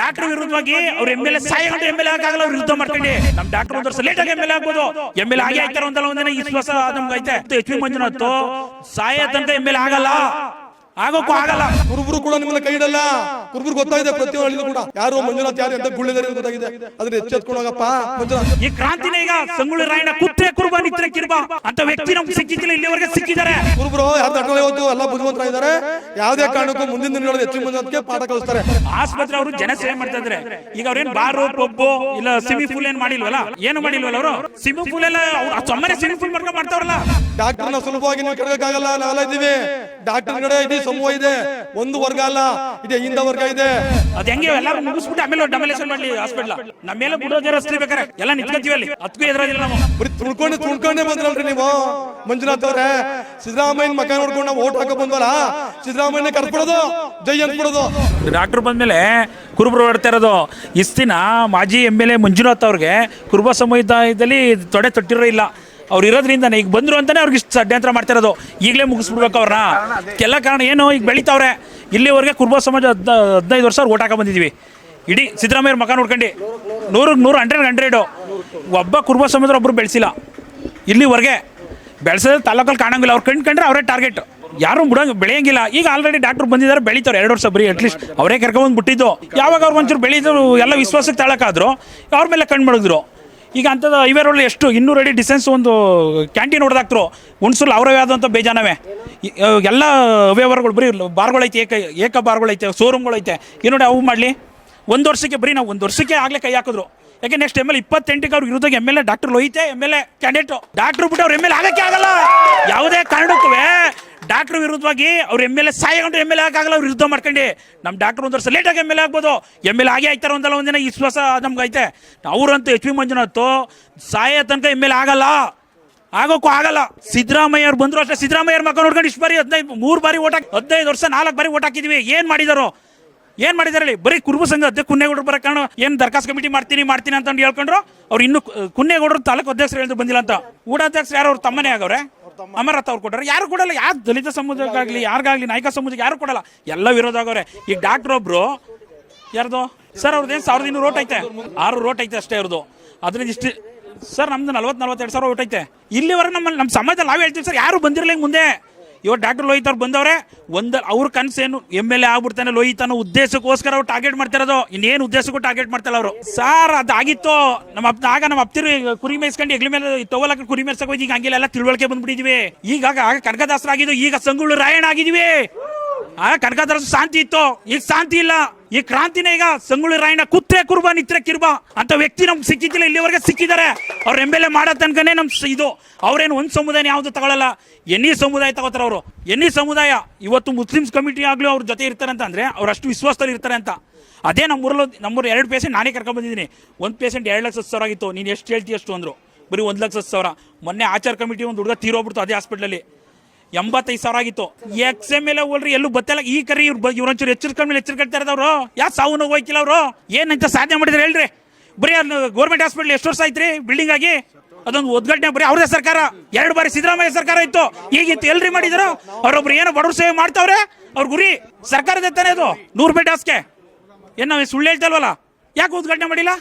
Doctor ವಿರುದ್ಧವಾಗಿ ಅವ್ರ M L A ಸಾಯಗಂಟು ಎಂ ಎಲ್ ಎ ಆಗಲ್ಲ ಅವ್ರು ಯುದ್ಧ ಮಾಡ್ಕೊಂಡು ನಮ್ ಡಾಕ್ಟರ್ ಒಂದ್ ವರ್ಷ ಲೇಟ್ ಆಗಿ ಎಂ ಎಲ್ ಎ ಆಗ್ಬೋದು. ಎಂ ಎಲ್ ಎ ಆಗಿ ಆಗ್ತಾರ ಒಂದಲ್ಲ ಒಂದಿನ ವಿಶ್ವಾಸ ನಮ್ಗೆ ಐತೆ. ಎಚ್ ಪಿ ಮಂಜುನಾಥ್ ಸಾಯ ತನಕ ಎಂ ಎಲ್ ಎ ಆಗಲ್ಲ. ಆಗೋಕ್ಕೂ ಆಗಲ್ಲ. ಕುರುಬರು ಕೂಡ ನಿಮ್ಮನ್ನ ಕೈ ಇಡಲ್ಲ. ಕುರುಬರು ಗೊತ್ತಾಗಿದೆ ಪ್ರತಿಯೊಂದು ಕೂಡ. ಯಾರು ಮಂಜುನಾಥ್ ಯಾರು ಅಂತ ಗುಳ್ಳಿದಾರೆ ಗೊತ್ತಾಗಿದೆ. ಅದ್ರ ಎಚ್ಚೆತ್ಕೊಂಡು ಮಂಜುನಾಥ್. ಈ ಕ್ರಾಂತಿನೇ ಈಗ ಸಂಗೊಳ್ಳಿ ರಾಯಣ್ಣ ಕುತ್ರೆ ಕುರ್ಬಾ ನಿತ್ರೆ ಕಿರ್ಬ. ಅಂತ ವ್ಯಕ್ತಿ ನಮ್ಗೆ ಸಿಕ್ಕಿದ್ದಿಲ್ಲ ಇಲ್ಲಿವರೆಗೆ ಸಿಕ್ಕಿದ್ದಾರೆ. ಕುರುಬರು ಯಾರು ತಟ್ಟಲೆ ಹೋಯ್ತು ಎಲ್ಲ ಬುದ್ಧಿವಂತರಾಗಿದ್ದಾರೆ ಯಾವುದೇ ಕಾರಣಕ್ಕೂ ಮುಂದಿನ ದಿನಗಳಲ್ಲಿ ಹೆಚ್ಚು ಮಂಜುನಾಥ್ಗೆ ಪಾಠ ಕಲಿಸ್ತಾರೆ. ಆಸ್ಪತ್ರೆ ಅವರು ಜನ ಸೇವೆ ಮಾಡ್ತಾ ಇದ್ರೆ. ಈಗ ಅವ್ರೇನ್ ಬಾರು ಪಬ್ಬು ಇಲ್ಲ ಸಿಮಿ ಫುಲ್ ಏನ್ ಮಾಡಿಲ್ವಲ್ಲ? ಏನು ಮಾಡಿಲ್ವಲ್ಲ ಅವರು? ಸಿಮಿ ಫುಲ್ ಎಲ್ಲ ಅವ್ರು ಸುಮ್ಮನೆ ಸ್ವಿಮ್ಮಿಂಗ್ ಫೂಲ್ ಮಾಡ್ಕೊಂಡು ಮಾಡ್ತಾವ್ರಲ್ಲ. ಡಾಕ್ಟರ್ ನಾವು ಸುಲಭವಾಗಿ ನೀವು ಕರೆಯೋಕ್ಕಾಗಲ್ಲ ನಾವೆಲ್ಲ ಇದ್ದೀವಿ. ಡಾಕ್ಟರ್ ಕಡೆ ಇದೆ ಸಮೂಹ ಇದೆ. ಒಂದು ವರ್ಗ ಅಲ್ಲ ಇದೆ ಹಿಂದ ವರ್ಗ ಇದೆ. ಅದ್ ಹೆಂಗೆ? ಎಲ್ಲಾರು ಮುಗಿಸ್ಬಿಟ್ಟು ಆಮೇಲೆ ಡಮಲೇಷನ್ ಮಾಡ್ಲಿ ಹಾಸ್ಪಿಟಲ್ ನಮ್ಮ ಮೇಲೆ ಬುಡೋಜರ್ ಹಸ್ಲಿ ಬೇಕಾರೆ. ಎಲ್ಲ ನಿಂತ್ಕೊತೀವಿ ಅಲ್ಲಿ. ಅದಕ್ಕೂ ಎದುರಾಗಿಲ್ಲ ನಾವು. ಬರೀ ತುಳ್ಕೊಂಡು ತುಳ್ಕೊಂಡೇ ಬಂದ್ರಲ್ರಿ ನೀವು. ಮಂಜುನಾಥ್ ಅವ್ರೆ ಸಿದ್ದರಾಮಯ್ಯನ ಮಕ ನೋಡ್ಕೊಂಡು ನಾವು ಓಟ್ ಹಾಕೋ ಬಂದ್ವಲ್ಲ? ಸಿದ್ದರಾಮಯ್ಯನ ಕರ್ಕೊಡೋದು ಜೈ ಅನ್ಕೊಡೋದು ಡಾಕ್ಟರ್ ಬಂದ್ಮೇಲೆ ಕುರುಬರು ಹೊಡ್ತಾ ಇರೋದು. ಇಸ್ತಿನ ಮಾಜಿ ಎಂ ಎಲ್ ಎ ಮಂಜುನಾಥ್ ಅವ್ರಿಗೆ ಕುರುಬ ಸಮುದಾಯದಲ್ಲಿ ತೊಡೆ ತೊಟ್ಟಿರೋ ಇಲ್ಲ. ಅವ್ರು ಇರೋದ್ರಿಂದನೇ ಈಗ ಬಂದ್ರು ಅಂತಾನೆ ಅವ್ರಿಗೆ ಇಷ್ಟು ಷಡ್ಯಂತ್ರ ಮಾಡ್ತಿರೋದು. ಈಗಲೇ ಮುಗಿಸ್ಬಿಡ್ಬೇಕು ಅವ್ರನ್ನ ಎಲ್ಲ ಕಾರಣ ಏನು ಈಗ ಬೆಳಿತಾವ್ರೆ. ಇಲ್ಲಿವರೆಗೆ ಕುರುಬ ಸಮಾಜ ಹದ್ ಹದಿನೈದು ವರ್ಷ ಅವ್ರು ಓಟ್ ಹಾಕೋ ಬಂದಿದ್ದೀವಿ ಇಡೀ ಸಿದ್ದರಾಮಯ್ಯ ಮಕ ನೋಡ್ಕೊಂಡು. ನೂರಕ್ಕೆ ನೂರು ಹಂಡ್ರೆಡ್ ಹಂಡ್ರೆಡು ಒಬ್ಬ ಕುರುಬ ಸಮಾಜ ಒಬ್ಬರು ಬೆಳೆಸಿಲ್ಲ. ಇಲ್ಲಿವರೆಗೆ ಬೆಳೆಸೋದ್ರೆ ತಾಲೂಕಲ್ಲಿ ಕಾಣಂಗಿಲ್ಲ. ಅವ್ರು ಕಂಡ್ರೆ ಅವರೇ ಟಾರ್ಗೆಟ್ ಯಾರು ಬಿಡಂಗ್ ಬೆಳೆಯಂಗಿಲ್ಲ. ಈಗ ಆಲ್ರೆಡಿ ಡಾಕ್ಟರ್ ಬಂದಿದ್ದಾರೆ ಬೆಳಿತಾರೆ. ಎರಡು ವರ್ಷ ಬರೀ ಅಟ್ಲೀಸ್ಟ್ ಅವರೇ ಕರ್ಕೊಂಡ್ಬಂದು ಬಿಟ್ಟಿದ್ದು ಯಾವಾಗ ಅವ್ರು ಒಂಚೂರು ಬೆಳೀತಾರೆ ಎಲ್ಲ ವಿಶ್ವಾಸಕ್ಕೆ ತಾಳಕ್ಕಾದ್ರು ಅವ್ರ ಮೇಲೆ ಕಣ್ಣು ಮಾಡಿದ್ರು ಈಗ ಅಂಥದ್ದು ಹೈವೇ ಎಷ್ಟು? ಇನ್ನೂರು ಅಡಿ ಡಿಸ್ಟೆನ್ಸ್ ಒಂದು ಕ್ಯಾಂಟೀನ್ ಹೊಡೆದಾಕ್ತರು. ಹುಣ್ಸೂರು ಅವರವೇ ಆದಂಥ ಬೇಜಾನವೇ. ಎಲ್ಲ ಅವ್ಯವಹಾರಗಳು ಬರೀ ಬಾರ್ಗಳೈತೆ ಏಕ ಏಕ ಬಾರ್ಗಳೈತೆ ಶೋರೂಮ್ಗಳೈತೆ ಏನು ನೋಡಿ ಅವು ಮಾಡಲಿ. ಒಂದು ವರ್ಷಕ್ಕೆ ಬರೀ ನಾವು ಒಂದು ವರ್ಷಕ್ಕೆ ಆಗಲೇ ಕೈ ಹಾಕಿದ್ರು. ಯಾಕೆ ನೆಕ್ಸ್ಟ್ ಎಂ ಎಲ್ ಇಪ್ಪತ್ತೆಂಟಕ್ಕೆ ಅವ್ರು ಇರೋದಾಗ M L A doctor ಲೋಹಿತೆ M L A candidate doctor ಬಿಟ್ಟು ಅವ್ರು ಎಂ ಎಲ್ ಆಗಕ್ಕೆ ಆಗಲ್ಲ. ಯಾವುದೇ ಕಾರಣಕ್ಕೂ ಡಾಕ್ಟರ್ ವಿರುದ್ಧವಾಗಿ ಅವ್ರು ಎಂ ಎಲ್ ಎ ಸಾಯಗೊಂಡು ಎಂ ಎಲ್ ಎ ಆಗಲ್ಲ ಅವ್ರು ವಿರುದ್ಧ ಮಾಡ್ಕೊಂಡು. ನಮ್ಮ ಡಾಕ್ಟರ್ ಒಂದು ವರ್ಷ ಲೇಟಾಗಿ ಎಂ ಎಲ್ ಎ ಆಗ್ಬೋದು. ಎಂ ಎಲ್ ಎ ಆಗೇ ಆಯ್ತಾರ ಒಂದಲ್ಲ ಒಂದಿನ ವಿಶ್ವಾಸ ನಮ್ಗೆ ಐತೆ. ಅವ್ರಂತೂ ಎಚ್ ಪಿ ಮಂಜುನಾಥ್ ಸಾಯ ತನಕ ಎಂ ಎಲ್ ಎ ಆಗಲ್ಲ. ಆಗೋಕ್ಕೂ ಆಗಲ್ಲ. ಸಿದ್ದರಾಮಯ್ಯ ಅವ್ರು ಬಂದ್ರು ಅಷ್ಟೇ. ಸಿದ್ದರಾಮಯ್ಯ ಮಕ್ಕ ನೋಡ್ಕೊಂಡು ಇಷ್ಟು ಬಾರಿ ಹದಿನೈದು, ಮೂರು ಬಾರಿ ಓಟ್ ಹಾಕಿ, ಹದಿನೈದು ವರ್ಷ ನಾಲ್ಕು ಬಾರಿ ಓಟ್ ಹಾಕಿದ್ವಿ. ಏನು ಮಾಡಿದಾರೋ? ಏನ್ ಮಾಡಿದಾರೆ ಹೇಳಿ. ಬರೀ ಕುರುಬ ಸಂಘ ಅಧ್ಯಕ್ಷ ಕುನ್ನೇಗೌಡರು ಬರೋ ಕಾರಣ ಏನು ದರ್ಖಾಸ್ ಕಮಿಟಿ ಮಾಡ್ತೀನಿ ಮಾಡ್ತೀನಿ ಅಂತ ಹೇಳ್ಕೊಂಡ್ರು. ಅವ್ರು ಇನ್ನು ಕುನ್ನೇಗೌಡರು ತಾಲೂಕು ಅಧ್ಯಕ್ಷರು ಹೇಳಿದ್ರು ಬಂದಿಲ್ಲ ಅಂತ. ಊಡಾಧ್ಯಕ್ಷರು ಯಾರು? ಅವ್ರು ತಮ್ಮನೇ ಆಗವ್ರೆ. ಅಮರನಾಥ್ ಅವ್ರು ಕೊಟ್ಟರೆ ಯಾರು ಕೊಡಲ್ಲ? ಯಾರು ದಲಿತ ಸಮುದಾಯಕ್ಕಾಗ್ಲಿ ಯಾರಿಗಾಗ್ಲಿ ನಾಯಕ ಸಮುದಾಯಕ್ಕೆ ಯಾರು ಕೊಡಲ್ಲ? ಎಲ್ಲ ವಿರೋಧ ಆಗವ್ರೆ ಈಗ ಡಾಕ್ಟರ್ ಒಬ್ರು ಯಾರ್ದು? ಸರ್ ಅವ್ರದ್ದೇನು ಸಾವಿರದ ಇನ್ನೂರು ರೋಟ್ ಐತೆ? ಆರು ರೋಟ್ ಐತೆ ಅಷ್ಟೇ ಅವ್ರದ್ದು. ಅದರಿಂದ ಇಷ್ಟು ಸರ್ ನಮ್ದು ನಲ್ವತ್ತು ನಲ್ವತ್ತೆರಡು ಸಾವಿರ ಓಟ್ ಐತೆ. ಇಲ್ಲಿವರೆಗೆ ನಮ್ಮ ನಮ್ಮ ಸಮಾಜದಲ್ಲಿ ನಾವೇ ಹೇಳ್ತೀವಿ ಸರ್ ಯಾರು ಬಂದಿರಲಿಲ್ಲ ಮುಂದೆ? ಇವಾಗ ಡಾಕ್ಟರ್ ಲೋಹಿತ್ ಅವ್ರು ಬಂದವ್ರೆ, ಒಂದು ಅವ್ರ ಕನಸೇನು ಎಂ ಎಲ್ ಎ ಆಗ್ಬಿಡ್ತಾನೆ ಲೋಹಿತ್ ಅನ್ನೋ ಉದ್ದೇಶಕ್ಕೋಸ್ಕರ ಅವ್ರು ಟಾರ್ಗೆಟ್ ಮಾಡ್ತಿರೋದು. ಇನ್ನೇನು ಉದ್ದೇಶಕ್ಕೂ ಟಾರ್ಗೆಟ್ ಮಾಡ್ತಾರ ಅವರು. ಸರ್, ಅದಾಗಿತ್ತು, ನಮ್ಮ ಅಪ್ಪ ಆಗ ನಮ್ಮ ಅಪ್ತಿರು ಕುರಿ ಮೇಯಿಸ್ಕೊಂಡು ಎಗ್ಲಿ ಮೇಲೆ ತಗೋಲಕ್ಕೆ ಕುರಿ ಮೇಯ್ಸಕ್ ಹೋಗಿ ಈಗ ಹಂಗಿಲ್ಲ ಎಲ್ಲ ತಿಳುವಳಿಕೆ ಬಂದ್ಬಿಟ್ಟಿದ್ವಿ. ಈಗ ಆಗ ಕನಕದಾಸರಾಗಿದ್ದು, ಈಗ ಸಂಗುಳು ರಾಯಣ್ಣ ಆಗಿದ್ವಿ. ಆ ಕನಕದಾಸ ಶಾಂತಿ ಇತ್ತು. ಈಗ ಶಾಂತಿ ಇಲ್ಲ. ಈ ಕ್ರಾಂತಿನ ಈಗ ಸಂಗೊಳ್ಳಿ ರಾಯಣ್ಣ ಕುತ್ರೆ ಕುರ್ಬಾ, ನಿತ್ರೆ ಕಿರ್ಬಾ ಅಂತ ವ್ಯಕ್ತಿ ನಮ್ಗೆ ಸಿಕ್ಕಿದ್ದಿಲ್ಲ, ಇಲ್ಲಿವರೆಗೆ ಸಿಕ್ಕಿದ್ದಾರೆ. ಅವ್ರ ಎಂ ಎಲ್ ಎ ಮಾಡೋ ತನಕನೇ ನಮ್ ಇದು. ಅವ್ರೇನು ಒಂದು ಸಮುದಾಯ ಯಾವುದು ತಗೊಳ್ಳಲ್ಲ ಎನ್ನಿ ಸಮುದಾಯ ತಗೋತಾರೆ ಅವರು. ಎನ್ನಿ ಸಮುದಾಯ, ಇವತ್ತು ಮುಸ್ಲಿಮ್ಸ್ ಕಮಿಟಿ ಆಗ್ಲೂ ಅವ್ರ ಜೊತೆ ಇರ್ತಾರೆ ಅಂತ ಅಂದರೆ ಅವ್ರು ಅಷ್ಟು ವಿಶ್ವಾಸದಲ್ಲಿ ಇರ್ತಾರೆ ಅಂತ. ಅದೇ ನಮ್ಮೂರಲ್ಲಿ, ನಮ್ಮೂರು ಎರಡು ಪೇಷಂಟ್ ನಾನೇ ಕರ್ಕೊಂಡ್ ಬಂದಿದ್ದೀನಿ. ಒಂದು ಪೇಷಂಟ್ ಎರಡು ಲಕ್ಷ ಸಾವಿರ ಆಗಿತ್ತು. ನೀನು ಎಷ್ಟು ಹೇಳ್ತೀಯ ಅಷ್ಟು ಅಂದ್ರು. ಬರೀ ಒಂದು ಲಕ್ಷ ಸಾವಿರ. ಮೊನ್ನೆ ಆಚಾರ ಕಮಿಟಿ ಒಂದು ಹುಡುಗ ತೀರೋಗ್ಬಿಡ್ತು ಅದೇ ಹಾಸ್ಪಿಟ್ಲಲ್ಲಿ ಎಂಬತ್ತೈದು ಸಾವಿರ ಆಗಿತ್ತು. ಎಕ್ಸ್ ಎಂ ಎಲ್ ಎಲ್ಲೂ ಬತ್ತಲ್ಲ. ಈ ಕರಿ ಇವ್ರು ಇವ್ರೊಂಚೂರು ಎಚ್ಚರಿಕೊಂಡ್ ಮೇಲೆ ಎಚ್ಚರಿಕೆ ಅವರು ಯಾ ಸಾವು ನೋವು ಹೋಯ್ಕಿಲ್ಲ ಅವರು. ಏನಂತ ಸಾಧನೆ ಮಾಡಿದ್ರೆ ಹೇಳ್ರಿ. ಬರೀ ಗೌರ್ಮೆಂಟ್ ಹಾಸ್ಪಿಟಲ್ ಎಷ್ಟು ವರ್ಷ ಆಯ್ತ್ರಿ ಬಿಲ್ಡಿಂಗ್ ಆಗಿ? ಅದೊಂದು ಉದ್ಘಾಟನೆ ಬರೀ ಅವ್ರದೇ ಸರ್ಕಾರ. ಎರಡು ಬಾರಿ ಸಿದ್ದರಾಮಯ್ಯ ಸರ್ಕಾರ ಇತ್ತು. ಈಗಿತ್ತು ಎಲ್ರಿ ಮಾಡಿದ್ರು. ಅವರೊಬ್ರು ಏನೋ ಬಡವ್ರ ಸೇವೆ ಮಾಡ್ತಾವ್ರೆ. ಅವ್ರ ಗುರಿ ಸರ್ಕಾರದ ತಾನೇ ಅದು. ನೂರು ಬೆಡ್ ಹಾಸ್ಗೆ. ಏನ್ ನಾವು ಸುಳ್ಳು ಹೇಳ್ತಲ್ವಲ್ಲ ಯಾಕೆ ಉದ್ಘಾಟನೆ ಮಾಡಿಲ್ಲ?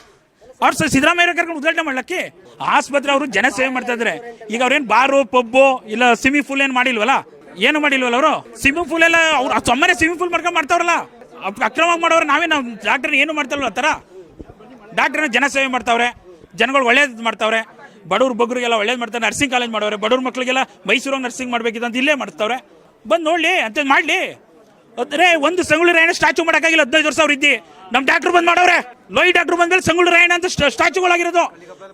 ಅವ್ರು ಸರ್ ಸಿದ್ದರಾಮಯ್ಯ ಕರ್ಕೊಂಡು ಉದ್ಘಾಟನೆ ಮಾಡ್ಲಕ್ಕೆ? ಆಸ್ಪತ್ರೆ ಅವರು ಜನ ಸೇವೆ ಮಾಡ್ತಾ ಇದ್ದಾರೆ ಈಗ ಅವ್ರೇನು ಬಾರು, ಪಬ್ಬು, ಇಲ್ಲ ಸ್ವಿಮ್ಮಿಂಗ್ ಪೂಲ್ ಏನು ಮಾಡಿಲ್ವಲ್ಲ? ಏನು ಮಾಡಿಲ್ವಲ್ಲ ಅವರು? ಸ್ವಿಮ್ಮಿಂಗ್ ಪೂಲ್ ಎಲ್ಲ ಅವ್ರು ಸೊಮ್ಮನೆ ಸ್ವಿಮ್ಮಿಂಗ್ ಪೂಲ್ ಮಾಡ್ಕೊಂಡು ಮಾಡ್ತಾವ್ರಲ್ಲ. ಅಕ್ರಮವಾಗಿ ಅಕ್ರಮ ಮಾಡೋರು ನಾವೇ, ನಾವು ಡಾಕ್ಟರ್ ಏನು ಮಾಡ್ತಾರಲ್ಲ ಆ ಥರ? ಡಾಕ್ಟರ್ ಜನ ಸೇವೆ ಮಾಡ್ತಾವ್ರೆ. ಜನಗಳು ಒಳ್ಳೇದು ಮಾಡ್ತಾವ್ರೆ. ಬಡವ್ರ ಬಗ್ಗರಿಗೆಲ್ಲ ಒಳ್ಳೇದು ಮಾಡ್ತಾರೆ. ನರ್ಸಿಂಗ್ ಕಾಲೇಜ್ ಮಾಡವ್ರೆ. ಬಡವ್ರ ಮಕ್ಳಿಗೆಲ್ಲ ಮೈಸೂರಾಗ ನರ್ಸಿಂಗ್ ಮಾಡ್ಬೇಕಿತ್ತು ಅಂತ ಇಲ್ಲೇ ಮಾಡ್ತಾವ್ರೆ. ಬಂದು ನೋಡ್ಲಿ ಅಂತ ಮಾಡ್ಲಿ. ಅದ್ರೆ ಒಂದು ಸಂಗೊಳ್ಳಿ ರಾಯಣ್ಣ ಸ್ಟ್ಯಾಚು ಮಾಡಕ್ಕಾಗಿಲ್ಲ, ಹದಿನೈದು ವರ್ಷ ಅವ್ರು ಇದ್ದಿ ನಮ್ಮ ಡಾಕ್ಟರ್ ಬಂದ್ ಮಾಡವ್ರೆ ಲೋಯಿ ಡಾಕ್ಟರ್ ಬಂದ್ಮೇಲೆ ಸಂಗೊಳ್ಳಿ ರಾಯಣ್ಣ ಅಂತ ಸ್ಟ್ಯಾಚುಗಳಾಗಿರೋದು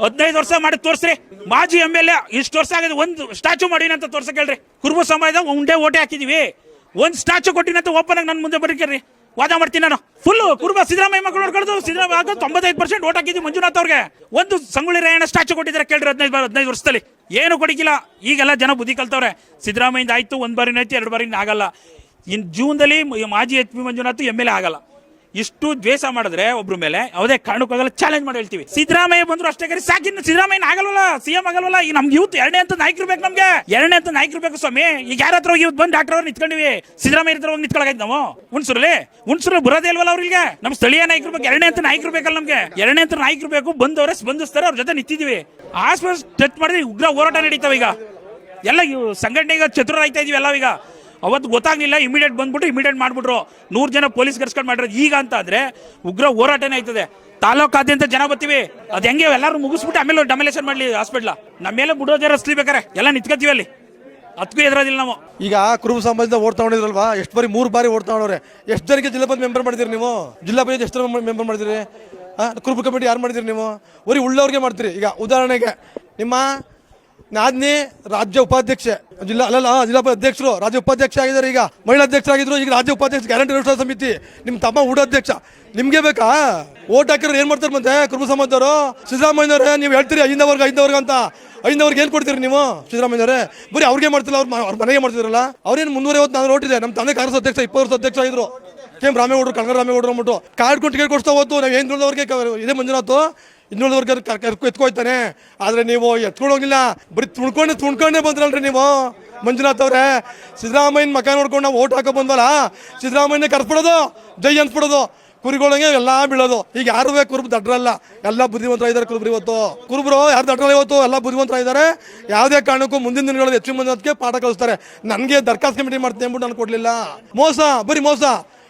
ಹದಿನೈದು ವರ್ಷ ಮಾಡಿ ತೋರಿಸ್ರಿ. ಮಾಜಿ ಎಂ ಎಲ್ ಎ ಇಷ್ಟು ವರ್ಷ ಆಗಿದೆ, ಒಂದು ಸ್ಟ್ಯಾಚು ಮಾಡಿನ ಅಂತ ತೋರ್ಸಕ್ ಹೇಳ್ರಿ. ಕುರುಬ ಸಮಯದಾಗ ಉಂಡೆ ಓಟೆ ಹಾಕಿದೀವಿ. ಒಂದು ಸ್ಟ್ಯಾಚು ಕೊಟ್ಟಿನಂತ ಓಪನ್ ಆಗಿ ನನ್ನ ಮುಂದೆ ಬರೀಕರ್ರಿ ವಾದ ಮಾಡ್ತೀನಿ ನಾನು. ಫುಲ್ಲು ಕುರುಬ ಸಿದ್ದರಾಮಯ್ಯ ಮಕ್ಕಳು ನೋಡ್ಕೊಳ್ಳೋದು, ಸಿದ್ದರಾಮಯ್ಯ ತೊಂಬತ್ತೈದು ಪರ್ಸೆಂಟ್ ಓಟ್ ಹಾಕಿದ್ವಿ ಮಂಜುನಾಥ್ ಅವ್ರಿಗೆ. ಒಂದು ಸಂಗೊಳ್ಳಿ ರಾಯಣ್ಣ ಸ್ಟ್ಯಾಚು ಕೊಟ್ಟಿದ್ದಾರೆ ಕೇಳ್ರಿ ಹದಿನೈದು ಹದಿನೈದು ವರ್ಷದಲ್ಲಿ. ಏನು ಕೊಡಿಕಿಲ್ಲ. ಈಗೆಲ್ಲ ಜನ ಬುದ್ಧಿ ಕಲ್ತವ್ರೆ. ಸಿದ್ದರಾಮಯ್ಯ ಆಯ್ತು, ಒಂದು ಬಾರಿನ ಆಯ್ತು, ಎರಡು ಬಾರಿನ ಆಗಲ್ಲ. ಇನ್ ಜೂನ್ದಲ್ಲಿ ಮಾಜಿ H P Manjunath M L A ಆಗಲ್ಲ. ಇಷ್ಟು ದ್ವೇಷ ಮಾಡಿದ್ರೆ ಒಬ್ರ ಮೇಲೆ ಯಾವುದೇ ಕಾರಣಕ್ಕಾಗಲ್ಲ ಚಾಲೆಂಜ್ ಮಾಡಿ ಹೇಳ್ತೀವಿ. ಸಿದ್ದರಾಮಯ್ಯ ಬಂದ್ರು ಅಷ್ಟೇ ಕರಿ ಸಾಕಿನ್ನು ಸಿದ್ದರಾಮಯ್ಯ ಆಗಲ್ವಲ್ಲ ಸಿಎಂ ಆಗಲ್ವಲ್ಲ ಈಗ ನಮ್ಗೆ ಯೂತ್ ಎರಡನೇ ಅಂತ ನಾಯಕರು ಬೇಕು ನಮ್ಗೆ. ಎರಡನೇ ಅಂತ ನಾಯಕರು ಬೇಕು ಸ್ವಾಮಿ. ಈಗ ಯಾರ ಹತ್ರ ಹೋಗಿ ಇವತ್ತು ಬಂದು ಡಾಕ್ಟರ್ ಅವ್ರು ನಿಂತ್ಕೊಂಡಿವಿ ಸಿದ್ದರಾಮಯ್ಯ ಹತ್ರ ಹೋಗಿ ನಿಂತ್ಕೊಳಕೈತೆ ನಾವು. ಹುಣಸೂರಲ್ಲಿ? ಹುಣಸೂರಲ್ಲಿ ಬರೋದೇ ಇಲ್ವಲ್ಲ ಅವ್ರಿಗೆ? ನಮ್ಮ ಸ್ಥಳೀಯ ನಾಯಕರು ಬೇಕು, ಎರಡನೇ ಅಂತ ನಾಯಕರು ಬೇಕಲ್ಲ ನಮ್ಗೆ. ಎರಡನೇ ಅಂತ ನಾಯಕರು ಬೇಕು, ಬಂದವರೇ ಸ್ಪಂದಿಸ್ತಾರೆ ಅವ್ರ ಜೊತೆ ನಿಂತಿದ್ದೀವಿ ಆಸ್ಪತ್ರೆ ಟಚ್ ಮಾಡಿದ್ರೆ ಉಗ್ರ ಹೋರಾಟ ನಡೀತಾವ ಈಗ ಎಲ್ಲ ಇವು ಸಂಘಟನೆ ಈಗ ಚತುರಾಯ್ತಾ ಇದೀವಿ ಎಲ್ಲ ಈಗ. ಅವತ್ತು ಗೊತ್ತಾಗ್ಲಿಲ್ಲ ಇಮಿಡಿಯೇಟ್ ಬಂದ್ಬಿಟ್ಟು ಇಮಿಡಿಯೇಟ್ ಮಾಡಿಬಿಟ್ರು. ನೂರು ಜನ ಪೊಲೀಸ್ ಕರ್ಸ್ಕೊಂಡು ಮಾಡಿರೋದು ಈಗ ಅಂತ ಉಗ್ರ ಹೋರಾಟನೇ ಆಯ್ತದೆ. ತಾಲೂಕಾದ್ಯಂತ ಜನ ಬರ್ತೀವಿ. ಅದು ಹೆಂಗೆ ಎಲ್ಲರೂ ಮುಗಿಸ್ಬಿಟ್ಟು ಆಮೇಲೆ ಡಮಲೇಷನ್ ಮಾಡಲಿ ಹಾಸ್ಪಿಟ್ಲ ನಮ್ಮ ಮೇಲೆ ಬಿಡೋದೇ ರಸ್ಲಿ ಬೇಕಾರೆ. ಎಲ್ಲ ನಿಂತ್ಕೊತೀವಿ ಅಲ್ಲಿ. ಅದಕ್ಕೂ ಎದುರೋದಿಲ್ಲ ನಾವು. ಈಗ ಕುರುಬ ಸಮಾಜದ ಓಡ್ತಾ ತಗೊಂಡಿದ್ರಲ್ವಾ? ಎಷ್ಟು ಬಾರಿ ಮೂರು ಬಾರಿ ಓಡ್ತಾ ತಗೊಂಡವ್ರೆ. ಎಷ್ಟು ಜನಕ್ಕೆ ಜಿಲ್ಲಾ ಪಂಚಾಯತ್ ಮೆಂಬರ್ ಮಾಡಿದಿರಿ ನೀವು? ಜಿಲ್ಲಾ ಪಂಚಾಯತ್ ಎಷ್ಟು ಮೆಂಬರ್ ಮಾಡಿದಿರಿ ಕುರುಬ ಕಮಿಟಿ ಯಾರು ಮಾಡಿದಿರಿ ನೀವು? ಬರೀ ಉಳ್ಳವ್ರಿಗೆ ಮಾಡ್ತೀರಿ. ಈಗ ಉದಾಹರಣೆಗೆ ನಿಮ್ಮ ನಾದ್ನಿ ರಾಜ್ಯ ಉಪಾಧ್ಯಕ್ಷೆ, ಜಿಲ್ಲಾ, ಅಲ್ಲಲ್ಲ ಜಿಲ್ಲಾ ಅಧ್ಯಕ್ಷರು, ರಾಜ್ಯ ಉಪಾಧ್ಯಕ್ಷ ಆಗಿದ್ದಾರೆ ಈಗ. ಮಹಿಳಾ ಅಧ್ಯಕ್ಷರಾಗಿದ್ರು, ಈಗ ರಾಜ್ಯ ಉಪಾಧ್ಯಕ್ಷ ಗ್ಯಾರಂಟಿ ಅನುಷ್ಠಾನ ಸಮಿತಿ ನಿಮ್ಮ ತಮ್ಮ ಊಟಾಧ್ಯಕ್ಷ ನಿಮ್ಗೆ ಬೇಕಾ? ಓಟ್ ಹಾಕಿರೋ ಏನ್ ಮಾಡ್ತಾರೆ ಮತ್ತೆ ಕುರುಬ ಸಮಾಜರು ಸಿದ್ದರಾಮಯ್ಯನವರೇ, ನೀವು ಹೇಳ್ತೀರಿ ಐದವರ್ಗ ಐದವರ್ಗ ಅಂತ. ಐದವರ್ಗೆ ಏನ್ ಕೊಡ್ತೀರಿ ನೀವು, ಸಿದ್ದರಾಮಯ್ಯನವರೇ? ಬರೀ ಅವ್ರಿಗೆ ಮಾಡ್ತಿಲ್ಲ, ಅವ್ರ ಅವ್ರ ಮನೆಗೆ ಮಾಡ್ತಿದ್ರಲ್ಲ? ಅವ್ರೇನು ಮುನ್ನೂರೈವತ್ತ ನಾನು ನೋಟಿದೆ ನಮ್ಮ ತಂದೆ ಕಾಂಗ್ರೆಸ್ ಅಧ್ಯಕ್ಷ, ಇಪ್ಪತ್ತು ವರ್ಷ ಅಧ್ಯಕ್ಷ ಆಗಿದ್ರು. ಕೆಂ ರಾಮೇಗೌಡರು ಕನಕ ರಾಮೇಗೌಡರು ಅಂದ್ಬಿಟ್ಟು. ಕಾರ್ಡ್ ಕೊಟ್ಟು ಟಿಕೆಟ್ ಕೊಡ್ತಾ ಹೋತು ನಾವು ಏನು ಅವ್ರಿಗೆ ಇದೇ ಮಂಜುನಾಥ್ ಇನ್ನುಳಿದವ್ರಿಗೆ ಕರ್ಕೊ, ಎತ್ಕೊಯ್ತಾನೆ. ಆದ್ರೆ ನೀವು ಎತ್ಕೊಳ್ಳೋಗಿಲ್ಲ ಬರೀ ತುಣ್ಕೊಂಡೆ, ತುಣ್ಕೊಂಡೇ ಬಂದ್ರಲ್ರಿ ನೀವು. ಮಂಜುನಾಥ್ ಅವರೇ, ಸಿದ್ದರಾಮಯ್ಯನ ಮಕ ನೋಡ್ಕೊಂಡು ನಾವು ಓಟ್ ಹಾಕೋ ಬಂದ್ವಲ್ಲ ಸಿದ್ದರಾಮಯ್ಯನ ಕರ್ಸ್ಬಿಡೋದು, ಜೈ ಅನ್ಸ್ಬಿಡೋದು. ಕುರಿಗಳಂಗೆ ಎಲ್ಲಾ ಬೀಳೋದು. ಈಗ ಯಾರು ಕುರುಬ್ ದಡ್ರಲ್ಲ. ಎಲ್ಲ ಬುದ್ಧಿವಂತರ ಇದ್ದಾರೆ ಕುರುಬ್ರು ಇವತ್ತು. ಕುರುಬ್ರು ಯಾರು ದಡ್ರಲ್ಲ ಇವತ್ತು? ಎಲ್ಲ ಬುದ್ಧಿವಂತರ ಇದ್ದಾರೆ ಯಾವುದೇ ಕಾರಣಕ್ಕೂ ಮುಂದಿನ ದಿನಗಳಲ್ಲಿ ಹೆಚ್ಚು ಮಂದಿ ಪಾಠ ಕಲಿಸ್ತಾರೆ. ನನಗೆ ದರ್ಖಾಸ್ತು ಕಮಿಟಿ ಮಾಡ್ತೀನಿ ಅಂದ್ಬಿಟ್ಟು ನಾನು ಕೊಡ್ಲಿಲ್ಲ. ಮೋಸ, ಬರೀ ಮೋಸ.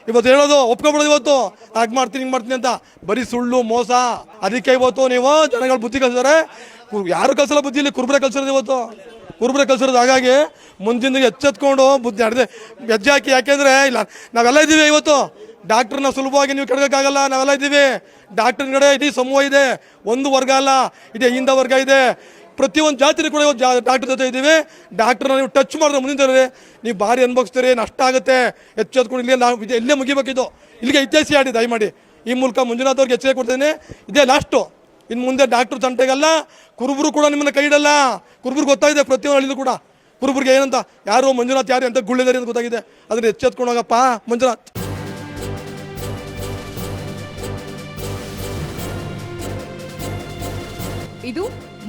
ಇವತ್ತು ಹೇಳೋದು, ಒಪ್ಕೊಬಿಡೋದು ಇವತ್ತು. ಹಾಗೆ ಮಾಡ್ತೀನಿ, ಹಿಂಗೆ ಮಾಡ್ತೀನಿ ಅಂತ. ಬರೀ ಸುಳ್ಳು, ಮೋಸ, ಅದಕ್ಕೆ ಇವತ್ತು ನೀವು ಜನಗಳು ಬುದ್ಧಿ ಕಲಿಸಿದ್ರೆ ಯಾರು ಕಲ್ಸಲ್ಲ ಬುದ್ಧಿ? ಇಲ್ಲಿ ಕುರುಬ್ರೆ ಕಲ್ಸಿರೋದು ಇವತ್ತು. ಕುರುಬ್ರೆ ಕಲ್ಸಿರೋದು ಹಾಗಾಗಿ ಮುಂದಿನ ದಿನ ಎಚ್ಚೆತ್ಕೊಂಡು ಬುದ್ಧಿ ನಡೆದೆ ಹೆಜ್ಜೆ ಹಾಕಿ. ಯಾಕೆಂದ್ರೆ, ಇಲ್ಲ, ನಾವೆಲ್ಲ ಇದ್ದೀವಿ ಇವತ್ತು. ಡಾಕ್ಟ್ರನ್ನ ಸುಲಭವಾಗಿ ನೀವು ಕೆಡಗಕ್ಕಾಗಲ್ಲ. ನಾವೆಲ್ಲ ಇದ್ದೀವಿ. ಡಾಕ್ಟರ್ ಕಡೆ ಇಡೀ ಸಮೂಹ ಇದೆ. ಒಂದು ವರ್ಗ ಅಲ್ಲ. ಇದೆ ಹಿಂದ ವರ್ಗ ಇದೆ. ಪ್ರತಿಯೊಂದು ಜಾತಿನೂ ಕೂಡ ಇವತ್ತು ಡಾಕ್ಟರ್ ಜೊತೆ ಇದ್ದೀವಿ. ಡಾಕ್ಟರ್ನ ನೀವು ಟಚ್ ಮಾಡಿದ್ರೆ ಮುಂದಿನ ನೀವು ಭಾರಿ ಅನುಭವಿಸ್ತೀರಿ, ನಷ್ಟ ಆಗುತ್ತೆ. ಎಚ್ಚೆತ್ಕೊಂಡು ಇಲ್ಲೇ ನಾವು ಇಲ್ಲೇ ಮುಗಿಬೇಕಿದ್ದು ಇಲ್ಲಿಗೆ ಇತಿಹಾಸ ಆಡಿ, ದಯಮಾಡಿ. ಈ ಮೂಲಕ ಮಂಜುನಾಥವ್ರಿಗೆ ಎಚ್ಚರಿಕೆ ಕೊಡ್ತೇನೆ. ಇದೇ ಲಾಸ್ಟು ಇನ್ನು ಮುಂದೆ ಡಾಕ್ಟರ್ ತಂಟೆಗಲ್ಲ ಕುರುಬರು ಕೂಡ ನಿಮ್ಮನ್ನು ಕೈ ಇಡಲ್ಲ. ಕುರುಬರು ಗೊತ್ತಾಗಿದೆ, ಪ್ರತಿಯೊಂದು ಹಳ್ಳಿ ಕೂಡ. ಕುರುಬರಿಗೆ ಏನಂತ, ಯಾರು ಮಂಜುನಾಥ್, ಯಾರು ಅಂತ ಗುಳ್ಳಿದಾರೆ ಅಂತ ಗೊತ್ತಾಗಿದೆ. ಅದನ್ನು ಎಚ್ಚೆತ್ಕೊಂಡು ಹೋಗಪ್ಪ, ಮಂಜುನಾಥ್. ಇದು